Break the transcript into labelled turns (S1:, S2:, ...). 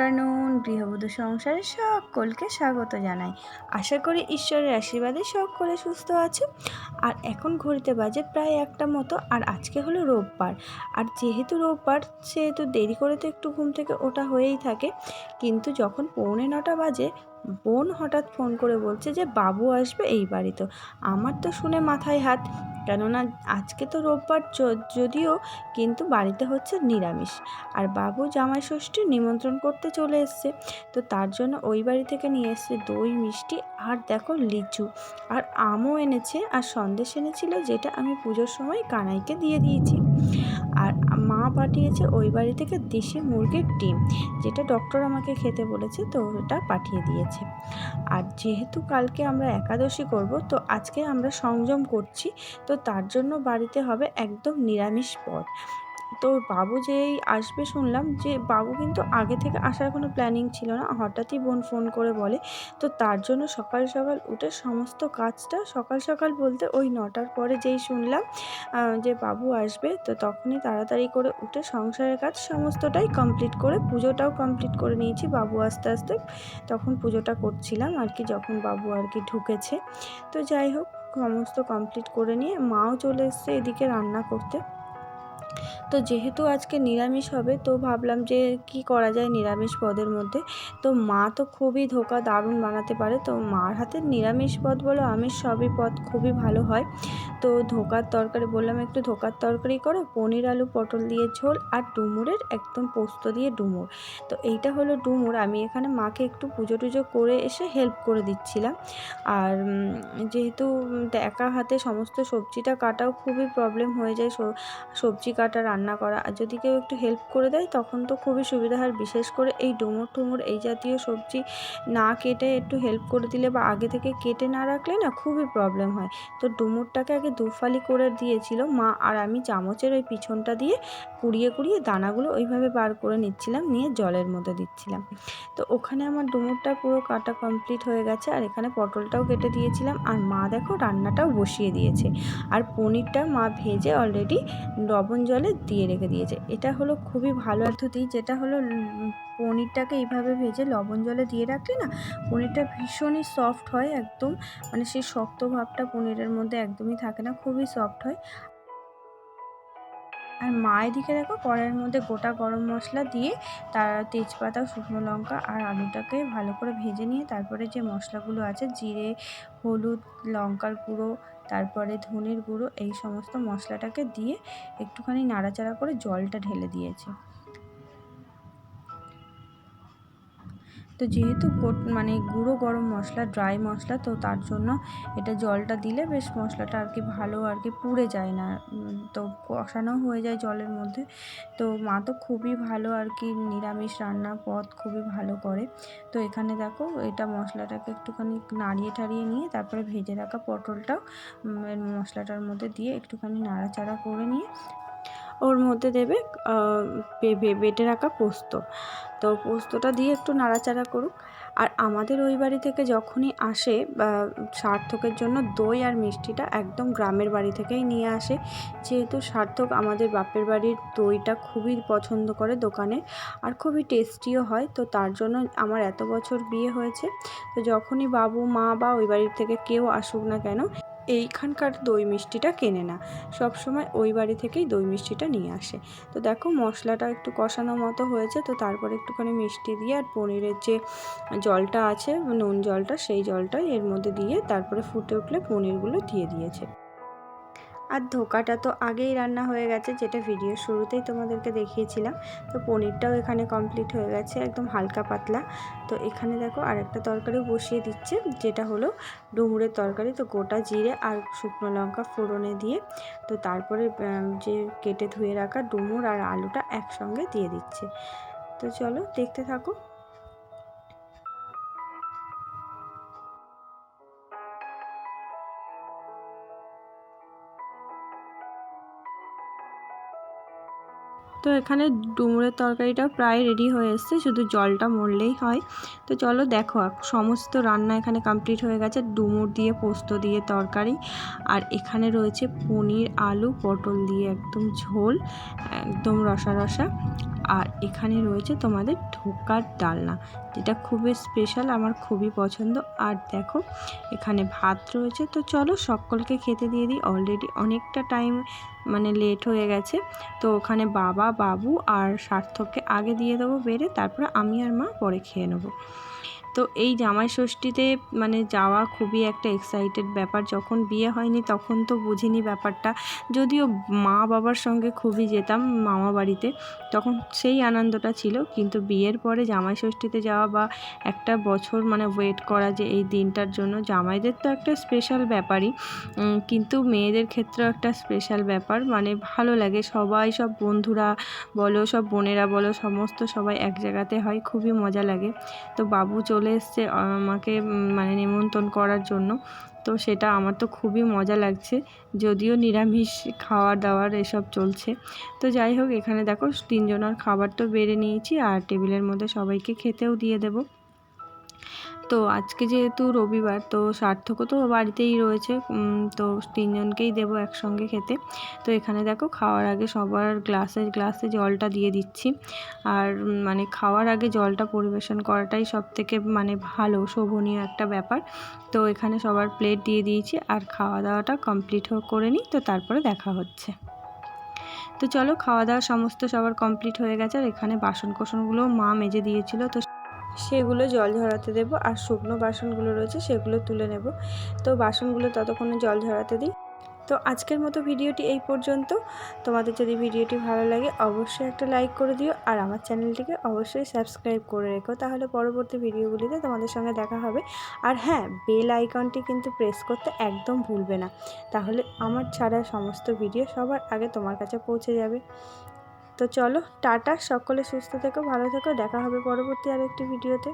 S1: Afternoon গৃহবধূ সংসারে সকলকে স্বাগত জানাই। আশা করি ঈশ্বরের আশীর্বাদে সকলে সুস্থ আছে। আর এখন ঘড়িতে বাজে প্রায় একটা মতো, আর আজকে হলো রোববার। আর যেহেতু রোববার, সেহেতু দেরি করে তো একটু ঘুম থেকে ওটা হয়েই থাকে। কিন্তু যখন পৌনে নটা বাজে, বোন হঠাৎ ফোন করে বলছে যে, বাবু আসবে এই বাড়িতে। আমার তো শুনে মাথায় হাত কেননা আজকে তো রোববার যদিও কিন্তু বাড়িতে হচ্ছে নিরামিষ। আর বাবু জামাই ষষ্ঠীর নিমন্ত্রণ করতে চলে এসছে। তো তার জন্য ওই বাড়ি থেকে নিয়ে এসছে দই, মিষ্টি আর দেখো লিচু। আর আমও এনেছে আর সন্দেশ এনেছিল যেটা আমি পুজোর সময় কানাইকে দিয়ে দিয়েছি। আর মা পাঠিয়েছে ওই বাড়ি থেকে দেশি মুরগির ডিম, যেটা ডক্টর আমাকে খেতে বলেছে, তো ওটা পাঠিয়ে দিয়েছে। আর যেহেতু কালকে আমরা একাদশী করব, তো আজকে আমরা সংযম করছি, তো তার জন্য বাড়িতে হবে একদম নিরামিষ পদ। তো বাবু যেই আসবে শুনলাম যে বাবু কিন্তু আগে থেকে আসার কোনো প্ল্যানিং ছিল না। হঠাৎই বোন ফোন করে বলে, তো তার জন্য সকাল সকাল উঠে সমস্ত কাজটা সকাল সকাল বলতে ওই নটার পরে যেই শুনলাম যে বাবু আসবে, তো তখনই তাড়াতাড়ি করে উঠে সংসারের কাজ সমস্তটাই কমপ্লিট করে পুজোটাও কমপ্লিট করে নিয়েছি বাবু আস্তে আস্তে। তখন পুজোটা করছিলাম আর কি যখন বাবু আর কি ঢুকেছে। তো যাই হোক, সমস্ত কমপ্লিট করে নিয়ে মাও চলে এসছে এদিকে রান্না করতে। তো যেহেতু আজকে নিরামিষ হবে, তো ভাবলাম যে কি করা যায় নিরামিষ পদের মধ্যে। তো মা তো খুবই ধোকা দারুণ বানাতে পারে, তো মার হাতের নিরামিষ পদ বলো, আমিষ সবই পদ খুবই ভালো হয়। তো ধোকার তরকারি বললাম, একটু ধোকার তরকারি করো, পনির, আলু, পটল দিয়ে ঝোল আর ডুমুরের একদম পোস্ত দিয়ে ডুমুর। তো এইটা হলো ডুমুর, আমি এখানে মাকে একটু পুজো টুজো করে এসে হেল্প করে দিচ্ছিলাম। আর যেহেতু একা হাতে সমস্ত সবজিটা কাটাও খুবই প্রবলেম হয়ে যায় সবজি কাটা রান্না করা। আর যদি কেউ একটু হেল্প করে দেয়, তখন তো খুবই সুবিধা। হয় বিশেষ করে এই ডুমুর টুমুর এই জাতীয় সবজি না কেটে একটু হেল্প করে দিলে বা আগে থেকে কেটে না রাখলে না খুবই প্রবলেম হয়। তো ডুমুরটাকে আগে দুফালি করে দিয়েছিল মা আর আমি চামচের ওই পিছনটা দিয়ে কুড়িয়ে কুড়িয়ে দানাগুলো ওইভাবে বার করে নিচ্ছিলাম, নিয়ে জলের মধ্যে দিচ্ছিলাম। তো ওখানে আমার ডুমুরটা পুরো কাটা কমপ্লিট হয়ে গেছে আর এখানে পটলটাও কেটে দিয়েছিলাম। আর মা দেখো রান্নাটাও বসিয়ে দিয়েছে। আর পনিরটা মা ভেজে অলরেডি লবণ জলে দিয়ে রেখে দিয়েছে। এটা হলো খুবই ভালো পদ্ধতি যেটা হলো পনিরটাকে এইভাবে ভেজে লবণ জলে দিয়ে রাখলে না পনিরটা ভীষণই সফট হয় একদম। মানে সেই শক্ত ভাবটা পনিরের মধ্যে একদমই থাকে না, খুবই সফট হয়। আর মা এদিকে দেখো কড়াইয়ের মধ্যে গোটা গরম মশলা দিয়ে তার তেজপাতা, শুকনো লঙ্কা আর আলুটাকে ভালো করে ভেজে নিয়ে তারপরে যে মশলাগুলো আছে, জিরে, হলুদ, লঙ্কার গুঁড়ো তারপরে ধনের গুঁড়ো এই সমস্ত মশলাটাকে দিয়ে একটুখানি নাড়াচাড়া করে জলটা ঢেলে দিয়েছে। তো যেহেতু মানে গুঁড়ো গরম মশলা ড্রাই মশলা, তো তার জন্য এটা জলটা দিলে বেশ মশলাটা আর কি ভালো আর কি পুড়ে যায় না। তো কষানো হয়ে যায় জলের মধ্যে। তো মা তো খুবই ভালো আর কি নিরামিষ রান্না পদ খুবই ভালো করে। তো এখানে দেখো এটা মশলাটাকে একটুখানি নাড়িয়ে টাড়িয়ে নিয়ে তারপরে ভেজে রাখা পটলটাও মশলাটার মধ্যে দিয়ে একটুখানি নাড়াচাড়া করে নিয়ে ওর মধ্যে দেবে বেটে রাখা পোস্ত। তো পোস্তটা দিয়ে একটু নাড়াচাড়া করুক। আর আমাদের ওই বাড়ি থেকে যখনই আসে সার্থকের জন্য দই আর মিষ্টিটা একদম গ্রামের বাড়ি থেকেই নিয়ে আসে। যেহেতু সার্থক আমাদের বাপের বাড়ির দইটা খুবই পছন্দ করে দোকানে আর খুবই টেস্টিও হয়, তো তার জন্য আমার এত বছর বিয়ে হয়েছে। তো যখনই বাবু, মা বা ওই বাড়ির থেকে কেউ আসুক না কেন এইখানকার দই মিষ্টিটা কেনে না। সব সময় ওই বাড়ি থেকেই দই মিষ্টিটা নিয়ে আসে। তো দেখো মশলাটা একটু কষানো মতো হয়েছে, তো তারপরে একটুখানি মিষ্টি দিয়ে আর পনিরের যে জলটা আছে, নুন জলটা, সেই জলটাই এর মধ্যে দিয়ে তারপরে ফুটে উঠলে পনিরগুলো দিয়ে দিয়েছে। আর ধোকাটা তো আগেই রান্না হয়ে গেছে, যেটা ভিডিও শুরুতেই তোমাদেরকে দেখিয়েছিলাম। তো পনিরটাও এখানে কমপ্লিট হয়ে গেছে, একদম হালকা পাতলা। তো এখানে দেখো আরেকটা তরকারিও বসিয়ে দিচ্ছে, যেটা হলো ডুমুরের তরকারি। তো গোটা জিরে আর শুকনো লঙ্কা ফোড়নে দিয়ে, তো তারপরে যে কেটে ধুয়ে রাখা ডুমুর আর আলুটা একসঙ্গে দিয়ে দিচ্ছে। তো চলো দেখতে থাকো। তো এখানে ডুমুরের তরকারিটা প্রায় রেডি হয়ে এসছে, শুধু জলটা মরলেই হয়। তো চলো দেখো সমস্ত রান্না এখানে কমপ্লিট হয়ে গেছে। ডুমুর দিয়ে পোস্ত দিয়ে তরকারি, আর এখানে রয়েছে পনির, আলু, পটল দিয়ে একদম ঝোল, একদম রসা রসা। আর এখানে রয়েছে তোমাদের ঢোকার ডালনা। যেটা খুবই স্পেশাল আমার খুবই পছন্দ। আর দেখো, এখানে ভাত রয়েছে। তো চলো সকলকে খেতে দিয়ে দিই। অলরেডি অনেকটা টাইম মানে লেট হয়ে গেছে। তো ওখানে বাবা, বাবু আর সার্থককে আগে দিয়ে দেবো, বেড়ে তারপরে আমি আর মা পরে খেয়ে নেব। তো এই জামাই ষষ্ঠীতে মানে যাওয়া খুবই একটা এক্সাইটেড ব্যাপার। যখন বিয়ে হয়নি তখন তো বুঝিনি ব্যাপারটা। যদিও মা বাবার সঙ্গে খুবই যেতাম মামা বাড়িতে, তখন সেই আনন্দটা ছিল। কিন্তু বিয়ের পরে জামাই ষষ্ঠীতে যাওয়া বা একটা বছর মানে ওয়েট করা যে এই দিনটার জন্য, জামাইদের তো একটা স্পেশাল ব্যাপারই। কিন্তু মেয়েদের ক্ষেত্রেও একটা স্পেশাল ব্যাপার। মানে ভালো লাগে, সবাই সব বন্ধুরা বলো, সব বোনেরা বলো, সমস্ত সবাই এক জায়গাতে হয়, খুবই মজা লাগে। তো বাবু চলে এসছে আমাকে মানে নিমন্ত্রণ করার জন্য। তো সেটা আমার তো খুবই মজা লাগছে, যদিও নিরামিষ খাওয়ার দাওয়ার এসব চলছে। তো যাই হোক, এখানে দেখো তিনজনের খাবার তো বেড়ে নিয়েছি, আর টেবিলের মধ্যে সবাইকে খেতেও দিয়ে দেবো। তো আজকে যেহেতু রবিবার, তো সার্থকও তো বাড়িতেই রয়েছে। তো তিনজনকেই দেবো একসঙ্গে খেতে। তো এখানে দেখো, খাওয়ার আগে সবার গ্লাসে গ্লাসে জলটা দিয়ে দিচ্ছি। আর মানে খাওয়ার আগে জলটা পরিবেশন করাটাই সব থেকে মানে ভালো, শোভনীয় একটা ব্যাপার। তো এখানে সবার প্লেট দিয়ে দিয়েছি আর খাওয়া দাওয়াটা কমপ্লিট করে নিই, তো তারপরে দেখা হচ্ছে। তো চলো খাওয়া দাওয়া সমস্ত সবার কমপ্লিট হয়ে গেছে। আর এখানে বাসন কোসনগুলো মা মেজে দিয়েছিল, তো সেগুলো জল ঝরাতে দেবো আর শুকনো বাসনগুলো রয়েছে সেগুলো তুলে নেব। তো বাসনগুলো ততক্ষণে জল ঝরাতে দিই। তো আজকের মতো ভিডিওটি এই পর্যন্ত। তোমাদের যদি ভিডিওটি ভালো লাগে অবশ্যই একটা লাইক করে দিও আর আমার চ্যানেলটিকে অবশ্যই সাবস্ক্রাইব করে রেখো। তাহলে পরবর্তী ভিডিওগুলিতে তোমাদের সঙ্গে দেখা হবে। আর হ্যাঁ বেল আইকনটি কিন্তু প্রেস করতে একদম ভুলবে না। তাহলে আমার ছাড়া সমস্ত ভিডিও সবার আগে তোমার কাছে পৌঁছে যাবে। তো চলো টাটা সকলে সুস্থ থেকো ভালো থেকো দেখা হবে পরবর্তী আরেকটি ভিডিওতে